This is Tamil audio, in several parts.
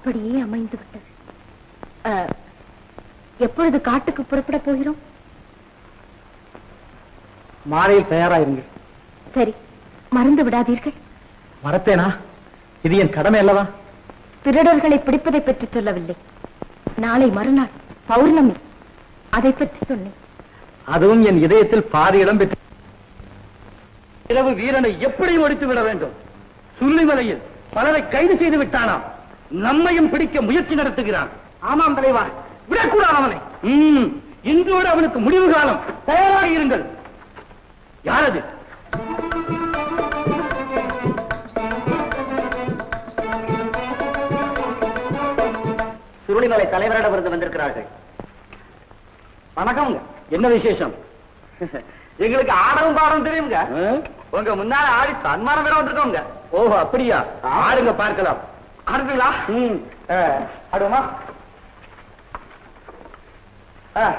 அப்படியே அமைந்து விட்டது. எப்பொழுது காட்டுக்கு புறப்பட போகிறோம்? மாலையில் தயாராயிருங்கள். சரி மறந்து விடாதீர்கள். மறத்தேனா? இது என் கடமை அல்லவா? திருடர்களை பிடிப்பதை பற்றி சொல்லவில்லை. நாளை மறுநாள் பௌர்ணமி. அதை பற்றி சொன்னேன். அதுவும் என் இதயத்தில் பாதி இடம் பெற்று இரவு வீரனை எப்படி ஒடித்து விட வேண்டும். சுள்ளிமலையில் பலரை கைது செய்து விட்டானாம். நம்மையும் பிடிக்க முயற்சி நடத்துகிறான். ஆமாம் தலைவா விடக்கூடாது அவனை. இன்றோடு அவனுக்கு முடிவு காலம். தயாராக இருங்கள். யாரது? சுருளிமலை தலைவரிடமிருந்து வந்திருக்கிறார்கள். வணக்கம் என்ன விசேஷம்? எங்களுக்கு ஆடவும் பாடவும் தெரியுங்க? உங்க முன்னால ஆடி சன்மானம் வேற வந்திருக்கோங்க ஓஹோ அப்படியா? ஆடுங்க பார்க்கலாம். ஆடுங்களா ம், ஆ, ஆடுவோமா? ஆ.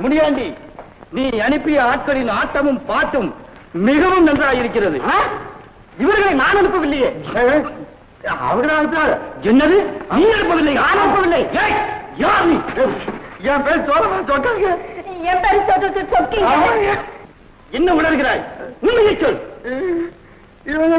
முடியாண்டி. நீ அனுப்பிய ஆட்களின் ஆட்டமும் பாட்டும் மிகவும் நன்றாக இருக்கிறது இவர்களை நான் அனுப்பவில்லையே. அவர்கள் அனுப்பினார் என்னது? நீ அனுப்பவில்லை நான் அனுப்பவில்லை. ஏய், யார் நீ? என் பேர் சோழமா சொன்னாங்க என் பரிசோதத்தை சொக்கீங்க. என்ன உணர்கிறாய். உண்மையை சொல். இவங்க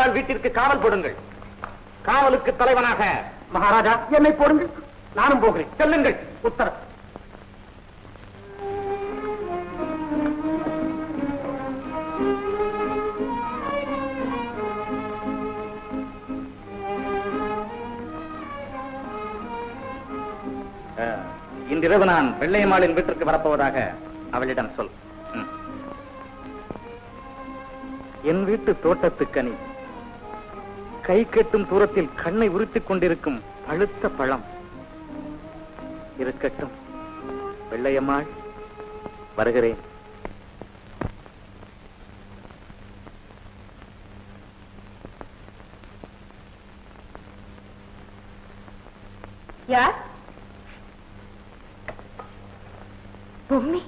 பெருமாள் வீட்டிற்கு காவல் போடுங்கள். காவலுக்கு தலைவனாக மகாராஜா என்னை போடுங்கள். நானும் போகிறேன். செல்லுங்கள். உத்தரவு. இன்றிரவு நான் வெள்ளையம்மாளின் வீட்டிற்கு வரப்போவதாக அவளிடம் சொல். என் வீட்டு தோட்டத்துக்கனி கை கெட்டும் தூரத்தில் கண்ணை உறுத்திக் கொண்டிருக்கும் பழுத்த பழம். இருக்கட்டும். வெள்ளையம்மாள் வருகிறேன். யார்? பொம்மி.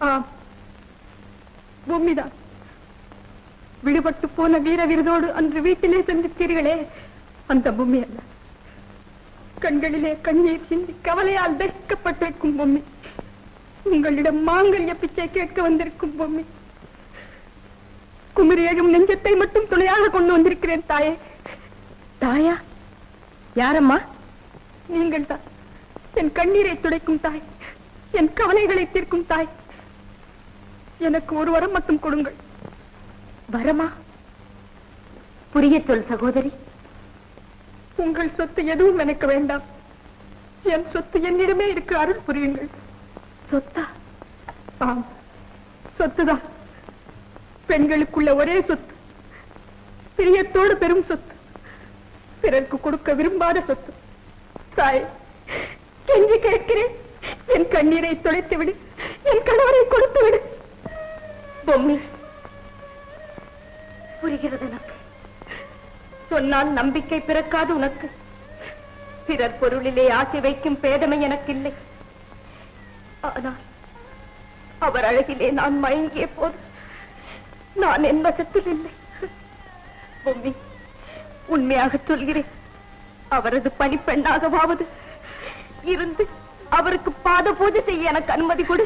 ஆ பொம்மிதான். விடுபட்டு போன வீர விருதோடு அன்று வீட்டிலே சந்தித்தீர்களே அந்த பூமி அல்ல. கண்களிலே கண்ணீர் சிந்தி கவலையால் தரிக்கப்பட்டிருக்கும் பொம்மி. உங்களிடம் மாங்கல்ய பிச்சை கேட்க வந்திருக்கும் பொம்மி. குமரி எழும் நெஞ்சத்தை மட்டும் துணையாக கொண்டு வந்திருக்கிறேன் தாயே. தாயா? யாரம்மா? நீங்கள் தான் என் கண்ணீரை துடைக்கும் தாய். என் கவலைகளை தீர்க்கும் தாய். எனக்கு ஒரு வரம் மட்டும் கொடுங்கள். வரமா? புரிய சொல் சகோதரி. உங்கள் சொத்து எதுவும் எனக்கு வேண்டாம். என் சொத்து என்னிடமே இருக்கு அருள் புரியுங்கள். சொத்தா? ஆம் சொத்துதான். பெண்களுக்குள்ள ஒரே சொத்து. பிரியத்தோடு பெரும் சொத்து. பிறருக்கு கொடுக்க விரும்பாத சொத்து. தாய் கெஞ்சி கேட்கிறேன். என் கண்ணீரை துடைத்து விடு என் கணவரை கொடுத்து விடு பொம்மி. புரிகிறது எனக்கு. சொன்னால் நம்பிக்கை பிறக்காது உனக்கு. பிறர் பொருளிலே ஆசை வைக்கும் பேதமை எனக்கு இல்லை ஆனால் அவர் அழகிலே நான் மயங்கிய போது நான் என் வசத்தில் இல்லை. பொம்மி உண்மையாக சொல்கிறேன். அவரது பணிப்பெண்ணாகவாவது இருந்து அவருக்கு பாத பூஜை செய்ய எனக்கு அனுமதி கொடு.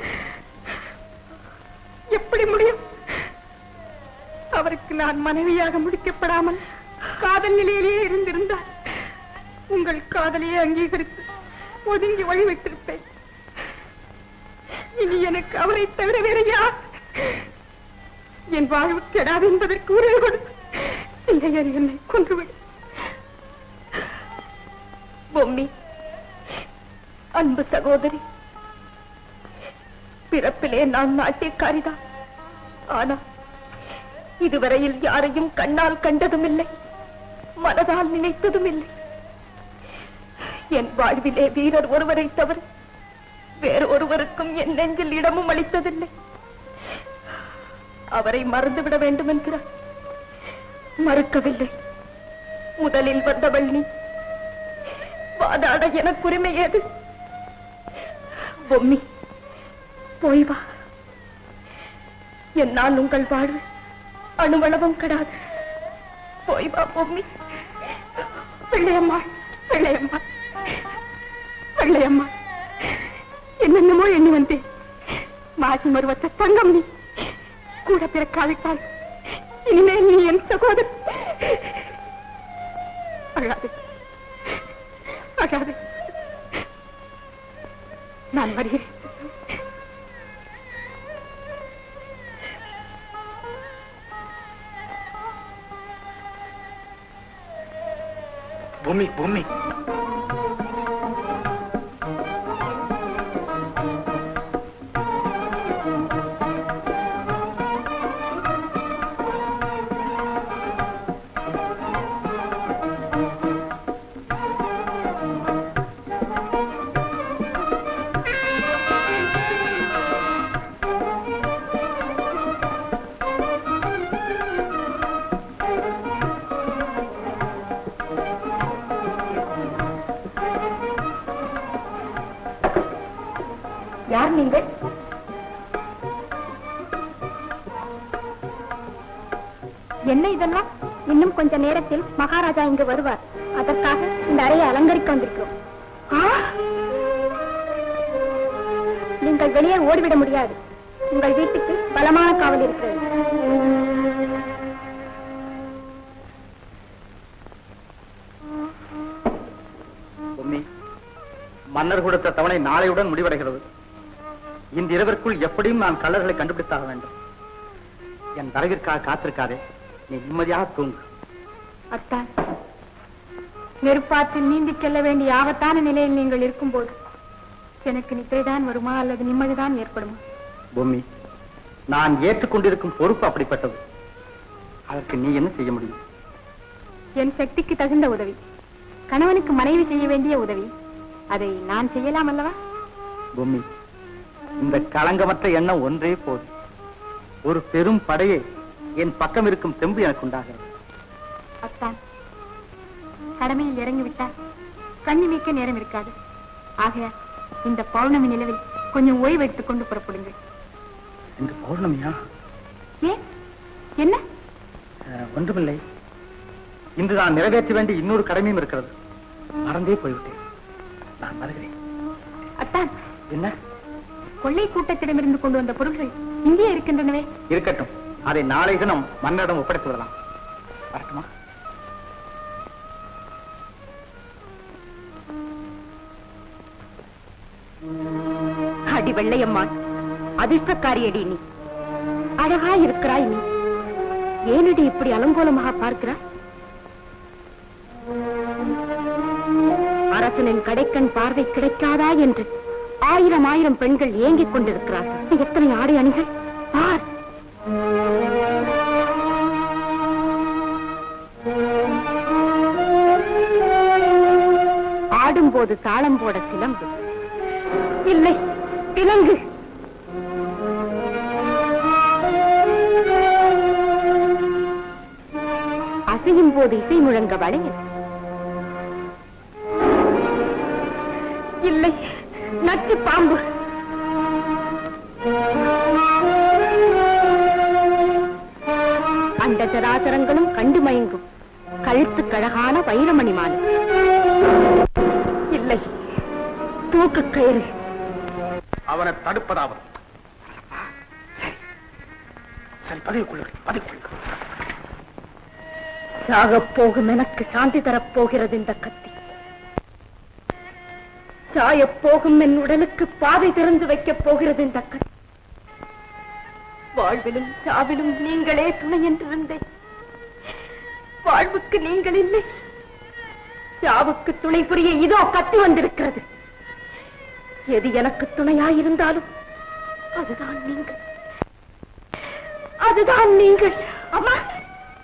எப்படி முடியும்? அவருக்கு நான் மனைவியாக முடிக்கப்படாமல் காதல் நிலையிலேயே இருந்திருந்தால் உங்கள் காதலையே அங்கீகரித்து ஒதுங்கி வழி வைத்திருப்பேன் இனி எனக்கு அவரை தவிர வேற யார்? என் வாழ்வு கெடாது என்பதற்கு உறவு கொடுத்து இல்லையர் என்னை கொன்றுவிடு. பொம்மி அன்பு சகோதரி பிறப்பிலே நான் நாட்டியக்காரிதான். ஆனா இதுவரையில் யாரையும் கண்ணால் கண்டதும் இல்லை மனதால் நினைத்ததும் இல்லை என் வாழ்விலே வீரர் ஒருவரை தவிர வேறு ஒருவருக்கும் என் நெஞ்சில் இடமும் அளித்ததில்லை. அவரை மறந்துவிட வேண்டும் என்கிறார் மறுக்கவில்லை. முதலில் வந்தவள் நீ. வாதாட எனக்கு உரிமை ஏது? பொம்மி போய் வா. என்னால் உங்கள் வாழ்வு அணுவளவும் கெடாது. போய் வா பொம்மி பிள்ளையம்மா பிள்ளையம்மா பிள்ளையம்மா என்னென்னமோ எண்ணி வந்தேன். மாசி மருவத்த தங்கம் நீ. கூட பிறக்காவிட்டால் இனிமேல் நீ என் சகோதரி அழாது. அழாது. நான் வருகிறேன் பூமி பூமி நீங்கள். என்ன இதெல்லாம்? இன்னும் கொஞ்ச நேரத்தில் மகாராஜா இங்கு வருவார். அதற்காக இந்த அறையை அலங்கரிக்க வந்திருக்கிறோம். நீங்கள் வெளியே ஓடிவிட முடியாது. உங்கள் வீட்டுக்கு பலமான காவல் இருக்கிறது. மன்னர் கொடுத்த தவணை நாளையுடன் முடிவடைகிறது. இந்த இரவிற்குள் எப்படியும் நான் கள்ளர்களை கண்டுபிடித்தாக வேண்டும். என் வரவிற்காக காத்திருக்காதே. நீ நிம்மதியாக தூங்கு. எனக்கு நித்திரைதான் வருமா அல்லது நிம்மதிதான் ஏற்படுமா? பூமி நான் ஏற்றுக்கொண்டிருக்கும் பொறுப்பு அப்படிப்பட்டது. அதற்கு நீ என்ன செய்ய முடியும்? என் சக்திக்கு தகுந்த உதவி கணவனுக்கு மனைவி செய்ய வேண்டிய உதவி அதை நான் செய்யலாம் அல்லவா? பூமி இந்த களங்கமற்ற எண்ணம் ஒன்றே போதும். ஒரு பெரும் படையை என் பக்கம் இருக்கும் தெம்பு எனக்கு உண்டாகிறது. அத்தான் கடமையில் இறங்கிவிட்டால் கண்ணி நீக்க நேரம் இருக்காது. ஆகையால் இந்த பௌர்ணமி நிலவில் கொஞ்சம் ஓய்வு எடுத்துக் கொண்டு புறப்படுங்கள். இந்த பௌர்ணமியா? ஏன் என்ன? ஒன்றுமில்லை. இன்று நான் நிறைவேற்ற வேண்டிய இன்னொரு கடமையும் இருக்கிறது. மறந்தே போய்விட்டேன். நான் வருகிறேன் அத்தான். என்ன? கொள்ளை கூட்டத்திடமிருந்து கொண்டு வந்த பொருள்கள் இங்கே இருக்கின்றனவே? இருக்கட்டும். அதை நாளை தினம் மன்னரிடம் ஒப்படைத்து விடலாம். வரட்டுமா? அடி வெள்ளையம்மாள் அதிர்ஷ்டக்காரியடி நீ. அழகா இருக்கிறாய் நீ. ஏனடி இப்படி அலங்கோலமாக பார்க்கிறாய்? அரசனின் கடைக்கண் பார்வை கிடைக்காதா என்று ஆயிரம் ஆயிரம் பெண்கள் ஏங்கிக் கொண்டிருக்கிறார்கள். எத்தனை ஆடை அணிகள்? பார். ஆடும்போது தாளம் போட சிலம்பு. இல்லை விலங்கு அசையும் போது இசை முழங்க வளையல். இல்லை நச்சு பாம்பு. அந்த சராசரங்களும் கண்டு மயங்கும். கழுத்து கழகான வைரமணி மாலை. இல்லை தூக்கு கயிறு. அவனை தடுப்பதாவது. சரி. பதிவு கொள்ளுங்கள் சாகப் போகும் எனக்கு சாந்தி தரப்போகிறது இந்த கத்தி. சாயப் போகும் என் உடலுக்கு பாதை திறந்து வைக்கப் போகிறது இந்த கத்தி வாழ்விலும் சாவிலும் நீங்களே துணை என்றிருந்தேன். வாழ்வுக்கு நீங்கள் இல்லை. சாவுக்கு துணை புரிய இதோ கத்தி வந்திருக்கிறது. எது எனக்கு துணையாயிருந்தாலும் அதுதான் நீங்கள். அதுதான் நீங்கள். அம்மா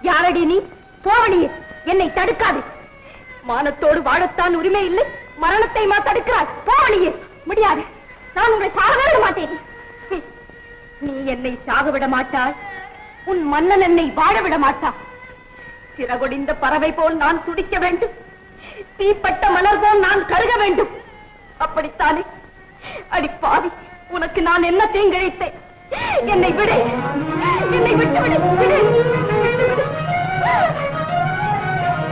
யாரடி நீ? போவழியே என்னை தடுக்காது. மானத்தோடு வாழத்தான் உரிமை இல்லை. மரணத்தை மா தடுக்கிறாய். போவழியே முடியாது. நான் உங்களை சாக விட மாட்டேன். நீ என்னை சாக விட மாட்டாய். உன் மன்னன் என்னை வாழ விட மாட்டான். சிறகொடிந்த பறவை போல் நான் துடிக்க வேண்டும். தீப்பட்ட மலர் போல் நான் கருக வேண்டும். அப்படித்தானே? அடி உனக்கு நான் என்ன தீங்கிழைத்தேன்? என்னை விடு. என்னை விட்டு விடு விடு விடு.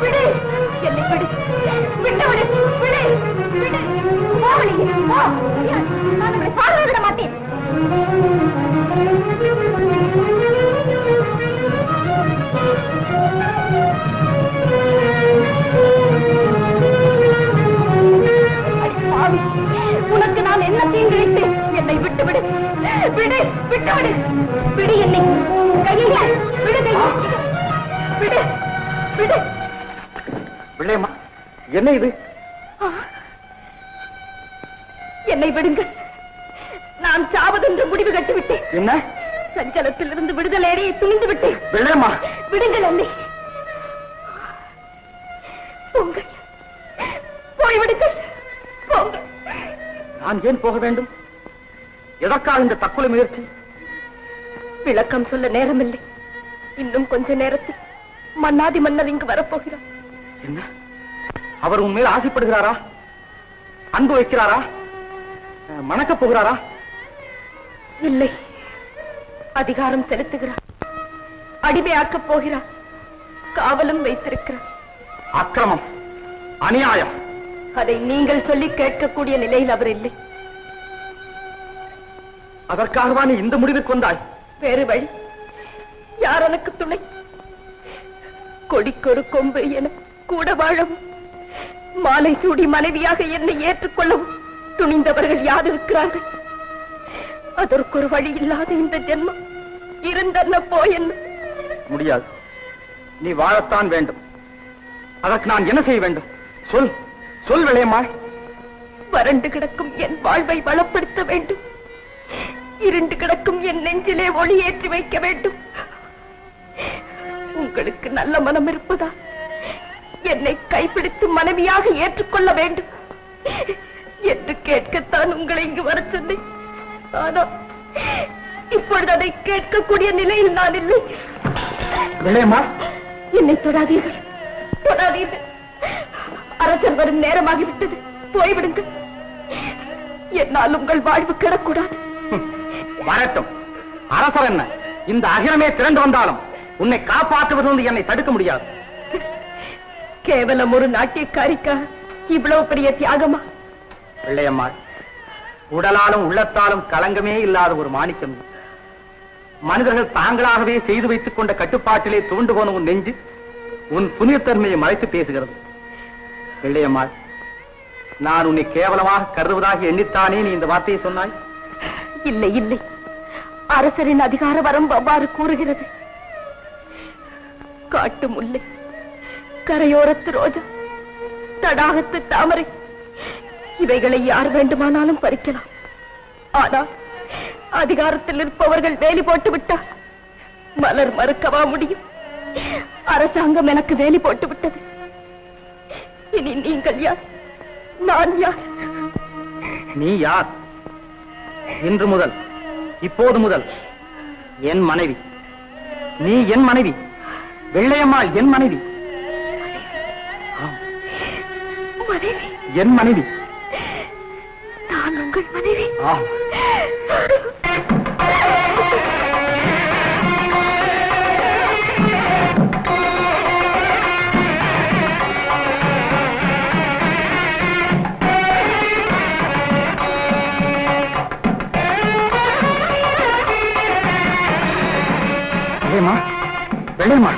விடு. என்னை விடு விட்டு விடு விடு. விடு போ. போ நான் உன்னை சாக விட மாட்டேன். என்ன இது. என்னை விடுங்கள் நான் சாவதென்று முடிவு கட்டிவிட்டேன். என்ன? சஞ்சலத்திலிருந்து விடுதலை அடைய துணிந்து விட்டேன். பிள்ளையம்மா விடுங்கள் என்னை போங்கள். போய்விடுங்கள். போங்கள். நான் ஏன் போக வேண்டும்? எதற்காக இந்த தற்கொலை முயற்சி? விளக்கம் சொல்ல நேரமில்லை. இன்னும் கொஞ்ச நேரத்தில் மன்னாதி மன்னர் இங்கு வரப்போகிறார். என்ன? அவர் உன் மேல் ஆசைப்படுகிறாரா? அன்பு வைக்கிறாரா? அஹ், மணக்கப் போகிறாரா? இல்லை. அதிகாரம் செலுத்துகிறார். அடிமையாக்கப் போகிறார். காவலும் வைத்திருக்கிறார். அக்கிரமம் அநியாயம். அதை நீங்கள் சொல்லி கேட்கக்கூடிய நிலையில் அவர் இல்லை. அதற்காகவா நீ இந்த முடிவுக்கு வந்தாய்? வேறு வழி. யார் எனக்கு துணை? கொடிக்கொரு கொம்பு என கூட வாழவும் மாலை சூடி மனைவியாக என்னை ஏற்றுக்கொள்ளவும் துணிந்தவர்கள் யார் இருக்கிறார்கள் அதற்கொரு வழி இல்லாத இந்த ஜென்மம் இருந்தன்ன போயென்ன முடியாது. நீ வாழத்தான் வேண்டும். அதற்கு நான் என்ன செய்ய வேண்டும்? சொல். சொல் விளையம்மா வறண்டு கிடக்கும் என் வாழ்வை வளப்படுத்த வேண்டும். இருண்டு கிடக்கும் என் நெஞ்சிலே ஒளியேற்றி வைக்க வேண்டும். உங்களுக்கு நல்ல மனம் இருப்பதா? என்னை கைப்பிடித்து மனைவியாக ஏற்றுக்கொள்ள வேண்டும். என்று கேட்கத்தான் உங்களை இங்கு வர சொன்னேன். ஆனால் இப்பொழுது அதை கேட்கக்கூடிய நிலையில் நான் இல்லை. என்னை தொடாதீர்கள். தொடாதீர்கள். அரசர் வரும் நேரமாகிவிட்டது. போய்விடுங்கள். என்னால் உங்கள் வாழ்வு கிடக்கூடாது. வரட்டும். அரசர் என்ன? இந்த அகிலமே திரண்டு வந்தாலும் உன்னை காப்பாற்றுவது வந்து என்னை தடுக்க முடியாது. கேவலம் ஒரு நாட்டியக்காரிக்கா? இவ்வளவு பெரிய தியாகமா? பிள்ளையம்மாள் உடலாலும் உள்ளத்தாலும் களங்கமே இல்லாத ஒரு மாணிக்கம். மனிதர்கள் தாங்களாகவே செய்து வைத்துக் கொண்ட கட்டுப்பாட்டிலே துவண்டு போன உன் நெஞ்சு உன் புனிதத்தன்மையை மறைத்து பேசுகிறது. பிள்ளையம்மாள் நான் உன்னை கேவலமாக கருதுவதாக எண்ணித்தானே நீ இந்த வார்த்தையை சொன்னாய்? இல்லை இல்லை. அரசரின் அதிகார வரம்பு அவ்வாறு கூறுகிறது. காட்டு முல்லை. கரையோரத்து ரோஜா. தடாகத்து தாமரை. இவைகளை யார் வேண்டுமானாலும் பறிக்கலாம். ஆனால் அதிகாரத்தில் இருப்பவர்கள் வேலி போட்டு விட்டார் மலர் மறுக்கவா முடியும்? அரசாங்கம் எனக்கு வேலி போட்டு விட்டது. இனி நீங்கள் யார்? நான் யார்? நீ யார்? இன்று முதல் இப்போது முதல் என் மனைவி. நீ என் மனைவி. வெள்ளையம்மாள் என் மனைவி. மனைவி. என் மனைவி. நான் உங்கள் மனைவி. வெள்ளையம்மா வெள்ளையம்மா